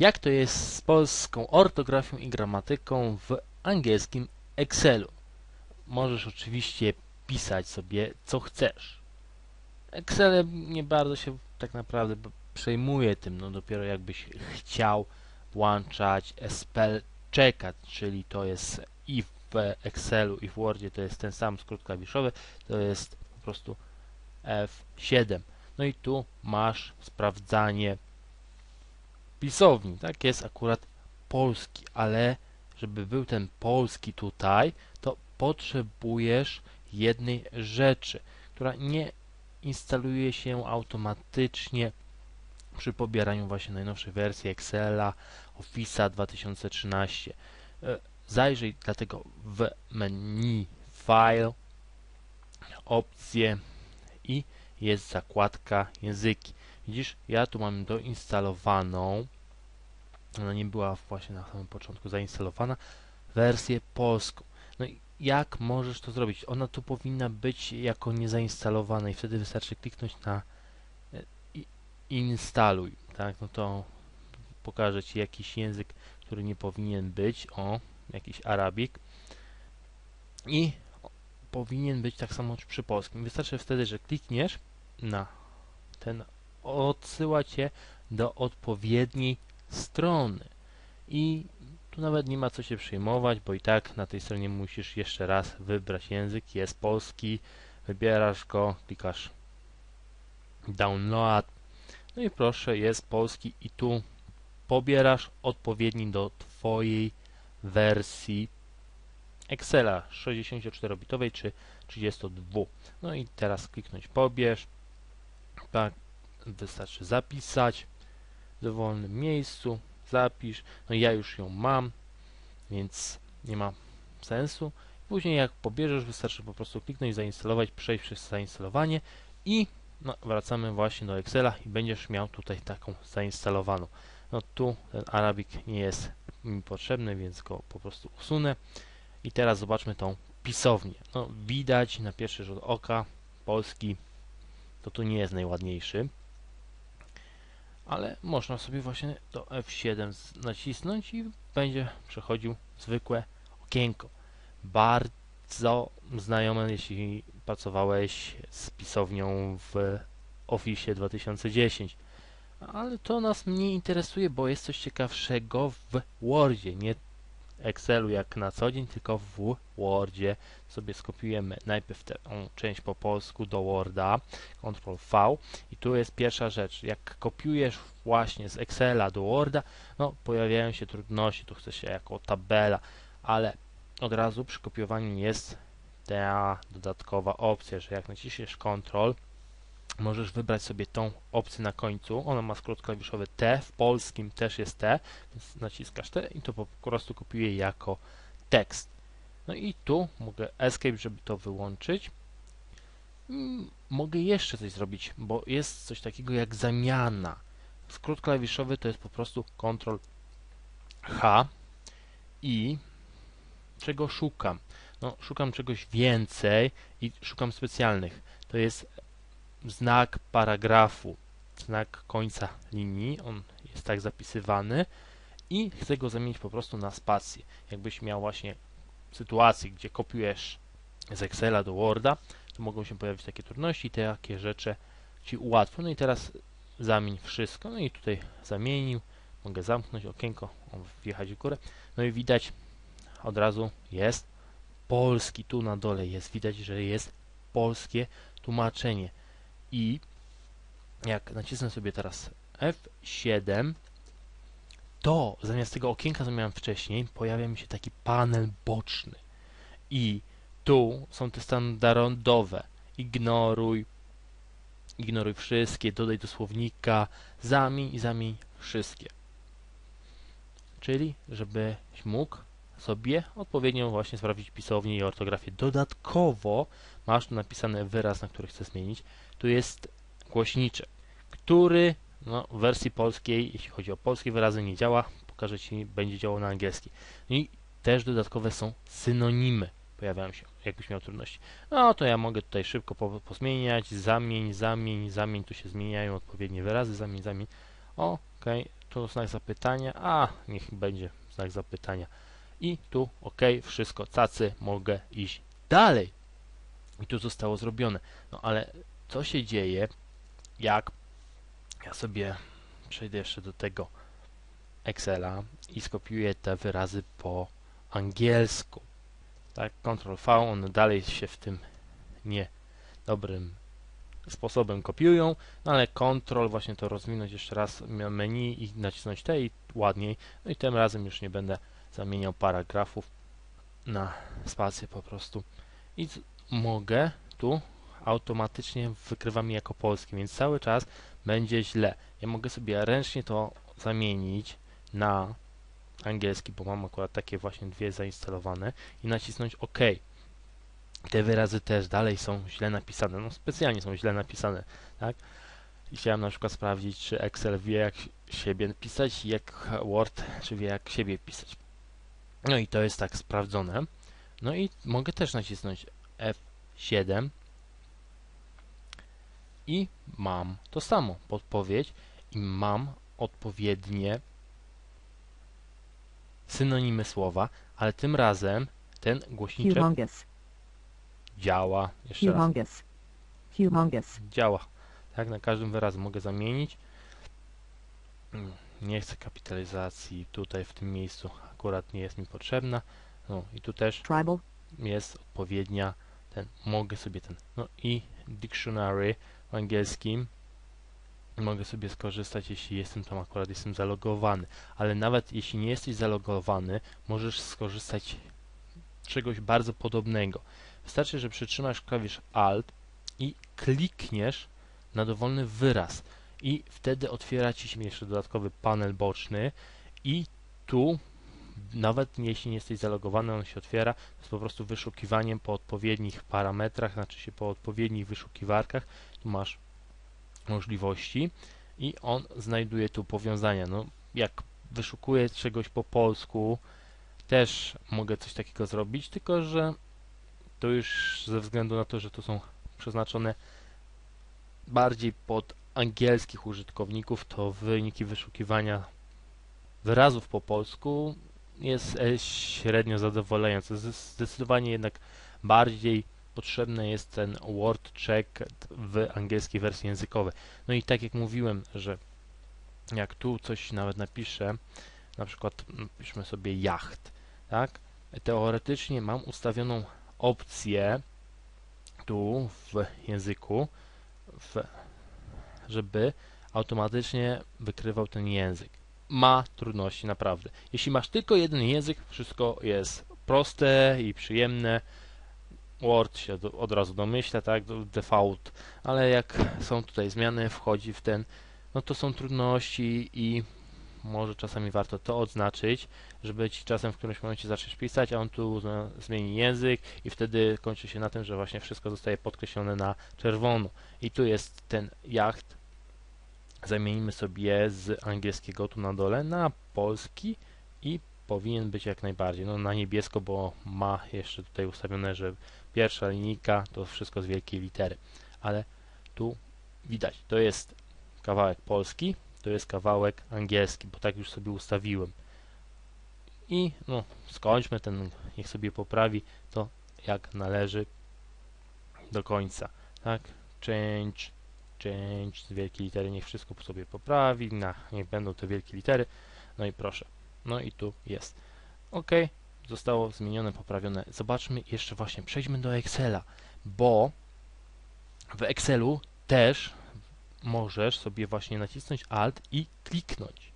jak to jest z polską ortografią i gramatyką w angielskim Excelu. Możesz oczywiście pisać sobie co chcesz. Excel nie bardzo się tak naprawdę przejmuje tym, no dopiero jakbyś chciał włączać spell checkout, czyli to jest i w Excelu i w Wordzie to jest ten sam skrót klawiszowy, to jest po prostu F7. No i tu masz sprawdzanie pisowni, tak? Jest akurat polski, ale żeby był ten polski tutaj, to potrzebujesz jednej rzeczy, która nie instaluje się automatycznie przy pobieraniu właśnie najnowszej wersji Excela, Office'a 2013. E, zajrzyj dlatego w menu File, opcje i jest zakładka języki. Widzisz, ja tu mam doinstalowaną, ona nie była właśnie na samym początku zainstalowana, wersję polską. No i jak możesz to zrobić? Ona tu powinna być jako niezainstalowana i wtedy wystarczy kliknąć na e, instaluj, tak? No to pokażę Ci jakiś język, który nie powinien być, o, jakiś arabik i powinien być tak samo przy polskim. Wystarczy wtedy, że klikniesz na ten odsyła Cię do odpowiedniej strony. I tu nawet nie ma co się przejmować, bo i tak na tej stronie musisz jeszcze raz wybrać język, jest polski, wybierasz go, klikasz download, no i proszę, jest polski i tu pobierasz odpowiedni do Twojej wersji Excela 64-bitowej czy 32. No i teraz kliknąć pobierz, tak, wystarczy zapisać w dowolnym miejscu, zapisz, no ja już ją mam, więc nie ma sensu. Później jak pobierzesz, wystarczy po prostu kliknąć zainstalować, przejść przez zainstalowanie i no, wracamy właśnie do Excela i będziesz miał tutaj taką zainstalowaną. No tu ten Arabik nie jest mi potrzebny, więc go po prostu usunę. I teraz zobaczmy tą pisownię. No, widać na pierwszy rzut oka polski to tu nie jest najładniejszy ale można sobie właśnie do F7 nacisnąć i będzie przechodził zwykłe okienko. Bardzo znajome, jeśli pracowałeś z pisownią w Office 2010. Ale to nas nie interesuje, bo jest coś ciekawszego w Wordzie, nie Excelu jak na co dzień, tylko w Wordzie sobie skopiujemy najpierw tę część po polsku do Worda, Ctrl V. I tu jest pierwsza rzecz, jak kopiujesz właśnie z Excela do Worda, no pojawiają się trudności, tu chce się jako tabela, ale od razu przy kopiowaniu jest ta dodatkowa opcja, że jak naciśniesz Ctrl możesz wybrać sobie tą opcję na końcu. Ona ma skrót klawiszowy T, w polskim też jest T, więc naciskasz T i to po prostu kopiuje jako tekst. No i tu mogę Escape, żeby to wyłączyć. Mm, mogę jeszcze coś zrobić, bo jest coś takiego jak zamiana. Skrót klawiszowy to jest po prostu Ctrl H i czego szukam? No, szukam czegoś więcej i szukam specjalnych. To jest znak paragrafu, znak końca linii, on jest tak zapisywany i chcę go zamienić po prostu na spację. Jakbyś miał właśnie sytuację, gdzie kopiujesz z Excela do Worda, to mogą się pojawić takie trudności i takie rzeczy Ci ułatwią. No i teraz zamień wszystko. No i tutaj zamienił. Mogę zamknąć okienko, wjechać w górę. No i widać od razu jest polski. Tu na dole jest widać, że jest polskie tłumaczenie i jak nacisnę sobie teraz F7, to zamiast tego okienka, co miałem wcześniej, pojawia mi się taki panel boczny. I tu są te standardowe. Ignoruj, ignoruj wszystkie, dodaj do słownika, zamień i zamień wszystkie. Czyli, żebyś mógł sobie odpowiednio właśnie sprawdzić pisownię i ortografię. Dodatkowo masz tu napisany wyraz, na który chcę zmienić. Tu jest głośniczek, który no, w wersji polskiej, jeśli chodzi o polskie wyrazy, nie działa. Pokażę Ci, będzie działał na angielski. No I też dodatkowe są synonimy. Pojawiają się, jakbyś miał trudności. No to ja mogę tutaj szybko po, pozmieniać. Zamień, zamień, zamień. Tu się zmieniają odpowiednie wyrazy. Zamień, zamień. Ok, tu znak zapytania, a niech będzie znak zapytania. I tu OK, wszystko, cacy, mogę iść dalej. I tu zostało zrobione. No ale co się dzieje, jak ja sobie przejdę jeszcze do tego Excela i skopiuję te wyrazy po angielsku. Tak, Ctrl V, one dalej się w tym niedobrym sposobem kopiują, no ale Ctrl właśnie to rozwinąć jeszcze raz menu i nacisnąć te i ładniej. No i tym razem już nie będę zamieniał paragrafów na spację po prostu. I mogę tu automatycznie wykrywa mi jako polski, więc cały czas będzie źle. Ja mogę sobie ręcznie to zamienić na angielski, bo mam akurat takie właśnie dwie zainstalowane i nacisnąć OK. Te wyrazy też dalej są źle napisane, no specjalnie są źle napisane, tak? I chciałem na przykład sprawdzić, czy Excel wie jak siebie pisać, jak Word, czy wie jak siebie pisać. No i to jest tak sprawdzone. No i mogę też nacisnąć F7 i mam to samo, podpowiedź i mam odpowiednie synonimy słowa, ale tym razem ten głośniczek Humongous. działa. Jeszcze raz. Humongous. Humongous. Działa. Tak, na każdym wyrazie mogę zamienić. Nie chcę kapitalizacji tutaj w tym miejscu. Akurat nie jest mi potrzebna. No i tu też Tribal. jest odpowiednia ten, mogę sobie ten, no i dictionary w angielskim mogę sobie skorzystać, jeśli jestem tam akurat jestem zalogowany, ale nawet jeśli nie jesteś zalogowany, możesz skorzystać z czegoś bardzo podobnego. Wystarczy, że przytrzymasz klawisz Alt i klikniesz na dowolny wyraz i wtedy otwiera Ci się jeszcze dodatkowy panel boczny i tu nawet jeśli nie jesteś zalogowany, on się otwiera, to jest po prostu wyszukiwaniem po odpowiednich parametrach, znaczy się po odpowiednich wyszukiwarkach, tu masz możliwości i on znajduje tu powiązania. No, jak wyszukuję czegoś po polsku, też mogę coś takiego zrobić, tylko że to już ze względu na to, że to są przeznaczone bardziej pod angielskich użytkowników, to wyniki wyszukiwania wyrazów po polsku jest e, średnio zadowalające. Zdecydowanie jednak bardziej potrzebny jest ten word check w angielskiej wersji językowej. No i tak jak mówiłem, że jak tu coś nawet napiszę, na przykład piszmy sobie jacht, tak? Teoretycznie mam ustawioną opcję tu w języku, w, żeby automatycznie wykrywał ten język ma trudności, naprawdę. Jeśli masz tylko jeden język, wszystko jest proste i przyjemne. Word się do, od razu domyśla, tak, default, ale jak są tutaj zmiany, wchodzi w ten, no to są trudności i może czasami warto to odznaczyć, żeby ci czasem w którymś momencie zacząć pisać, a on tu zmieni język i wtedy kończy się na tym, że właśnie wszystko zostaje podkreślone na czerwono. I tu jest ten jacht, zamienimy sobie z angielskiego tu na dole na polski i powinien być jak najbardziej, no na niebiesko, bo ma jeszcze tutaj ustawione, że pierwsza linijka to wszystko z wielkiej litery, ale tu widać, to jest kawałek polski, to jest kawałek angielski, bo tak już sobie ustawiłem. I no, skończmy ten, niech sobie poprawi to jak należy do końca. Tak, change change z wielkiej litery, niech wszystko sobie poprawi, na, niech będą te wielkie litery, no i proszę, no i tu jest. OK, zostało zmienione, poprawione. Zobaczmy jeszcze właśnie, przejdźmy do Excela, bo w Excelu też możesz sobie właśnie nacisnąć Alt i kliknąć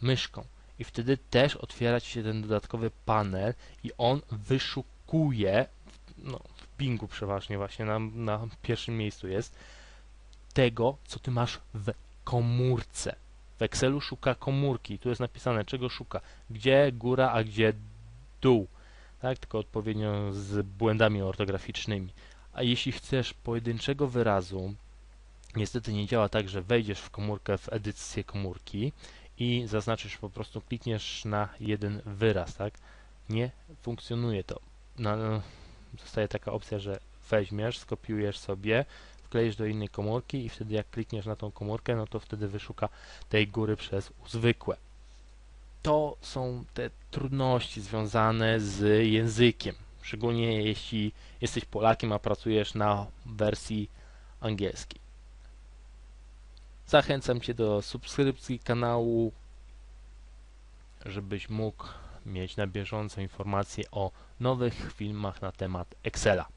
myszką i wtedy też otwiera się ten dodatkowy panel i on wyszukuje, no, w Bingu przeważnie właśnie na, na pierwszym miejscu jest, tego, co ty masz w komórce. W Excelu szuka komórki. Tu jest napisane, czego szuka. Gdzie góra, a gdzie dół. Tak, tylko odpowiednio z błędami ortograficznymi. A jeśli chcesz pojedynczego wyrazu, niestety nie działa tak, że wejdziesz w komórkę w edycję komórki i zaznaczysz po prostu, klikniesz na jeden wyraz, tak? Nie funkcjonuje to. No, zostaje taka opcja, że weźmiesz, skopiujesz sobie, wkleisz do innej komórki i wtedy jak klikniesz na tą komórkę, no to wtedy wyszuka tej góry przez zwykłe. To są te trudności związane z językiem, szczególnie jeśli jesteś Polakiem, a pracujesz na wersji angielskiej. Zachęcam Cię do subskrypcji kanału, żebyś mógł mieć na bieżąco informacje o nowych filmach na temat Excela.